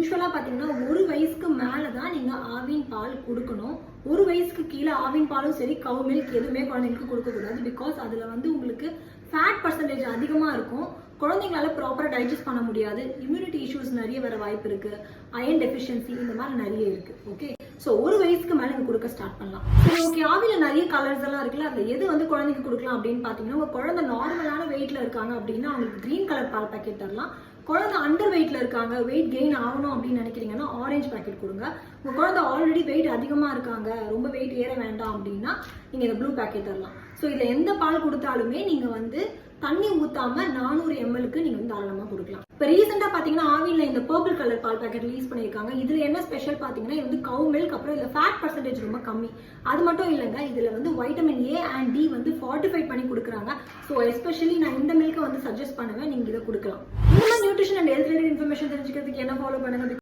யூஸ்வலாக பார்த்தீங்கன்னா ஒரு வயசுக்கு மேலே தான் நீங்கள் ஆவின் பால் கொடுக்கணும். ஒரு வயசுக்கு கீழே ஆவின் பாலும் சரி கவு மில்க் எதுவுமே குழந்தைங்களுக்கு கொடுக்கக்கூடாது பிகாஸ் அதில் வந்து உங்களுக்கு ஃபேட் பர்சன்டேஜ் அதிகமாக இருக்கும். குழந்தைங்களால ப்ராப்பராக டைஜஸ்ட் பண்ண முடியாது. இம்யூனிட்டி இஷ்யூஸ் நிறைய வர வாய்ப்பு இருக்கு. அயன் டெஃபிஷியன்சி இந்த மாதிரி நிறைய இருக்கு. ஓகே ஸோ ஒரு வயசுக்கு மேலே நீங்கள் கொடுக்க ஸ்டார்ட் பண்ணலாம். சரி ஓகே ஆவியில் நிறைய கலர்ஸ் எல்லாம் இருக்குல்ல அதில் எது வந்து குழந்தைக்கு கொடுக்கலாம் அப்படின்னு பார்த்தீங்கன்னா உங்கள் குழந்தை நார்மலான இருக்காங்க அப்படின்னா அவங்களுக்கு க்ரீன் கலர் பால் பாக்கெட் தரலாம். குழந்தை அண்டர் வெயிட்ல இருக்காங்க வெயிட் கெயின் ஆகணும் அப்படின்னு நினைக்கிறீங்கன்னா ஆரஞ்சு பாக்கெட் கொடுங்க. உங்க குழந்தை ஆல்ரெடி வெயிட் அதிகமா இருக்காங்க ரொம்ப வெயிட் ஏற வேண்டாம் அப்படின்னா நீங்க இந்த ப்ளூ பாக்கெட் தரலாம். ஸோ இதுல எந்த பால் கொடுத்தாலுமே நீங்க வந்து தண்ணி ஊத்தாம நானூறு எம்எல்க்கு நீங்க வந்து தாராளமா கொடுக்கலாம். இப்போ ரீசெண்டா பாத்தீங்கன்னா ஆவியில் இந்த பர்பிள் கலர் பால் பேக்கெட் ரிலீஸ் பண்ணியிருக்காங்க. இதுல என்ன ஸ்பெஷல் பாத்தீங்கன்னா இது வந்து கவு மில்க் அப்புறம் இதுல ஃபேட் பர்சன்டேஜ் ரொம்ப கம்மி. அது மட்டும் இல்லைங்க இதுல வந்து வைட்டமின் ஏ அண்ட் டி வந்து ஃபார்ட்டிஃபைட் பண்ணி கொடுக்குறாங்க. ஸோ எஸ்பெஷலி நான் இந்த மில்க்கை வந்து சஜஸ்ட் பண்ணுவேன் நீங்க இதை கொடுக்கலாம். இந்த nutrition and health related information தெரிஞ்சுக்கிறதுக்கு என்ன ஃபாலோ பண்ணுங்க?